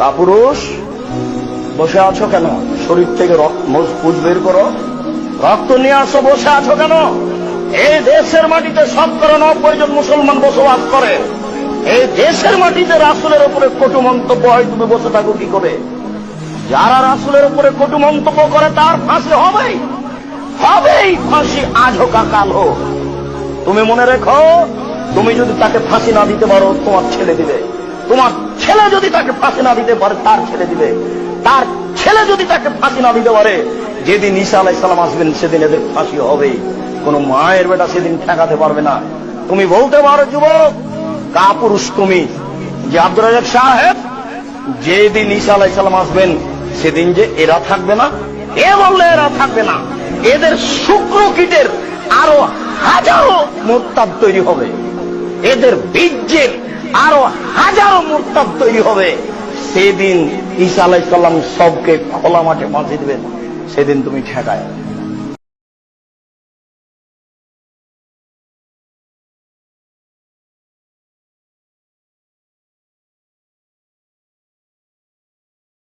কাপুরুষ, বসে আছো কেন? শরীর থেকে পুজ বের করো। রক্ত নিয়ে আসো, বসে আছো কেন? এই দেশের মাটিতে শতকরা নব্বই জন মুসলমান বসবাস করে। এই দেশের মাটিতে রাসুলের উপরে কটু মন্তব্য হয়, তুমি বসে থাকো কি করে? যারা রাসুলের উপরে কটু মন্তব্য করে, তার ফাঁসি হবেই। হবেই ফাঁসি আজ হোক কাল হোক। তুমি মনে রেখো, তুমি যদি তাকে ফাঁসি না দিতে পারো, তোমার ছেলে দিবে। তোমার ছেলে যদি তাকে ফাঁসি না দিতে পারে, তার ছেলে দিবে। তার ছেলে যদি তাকে ফাঁসি না দিতে পারে, যেদিন ঈসা আলাইসালাম আসবেন, সেদিন এদের ফাঁসি হবে। কোন মায়ের বেটা সেদিন ঠেকাতে পারবে না। তুমি বলতে পারো, যুবক, কাপুরুষ তুমি, যে আব্দুল রাজাক সাহেব, যেদিন ঈসা আলাইসালাম আসবেন, সেদিন যে এরা থাকবে না? এ বললে এরা থাকবে না। এদের শুক্র কীটের আরও হাজারো মোত্তাব তৈরি হবে। এদের বীর্যের আরও হাজারো মোত্তাব তৈরি হবে। সেদিন ঈসা আলাইসাল্লাম সবকে খোলা মাঠে বাঁচিয়ে দেবেন। সেদিন তুমি ঠেকায়।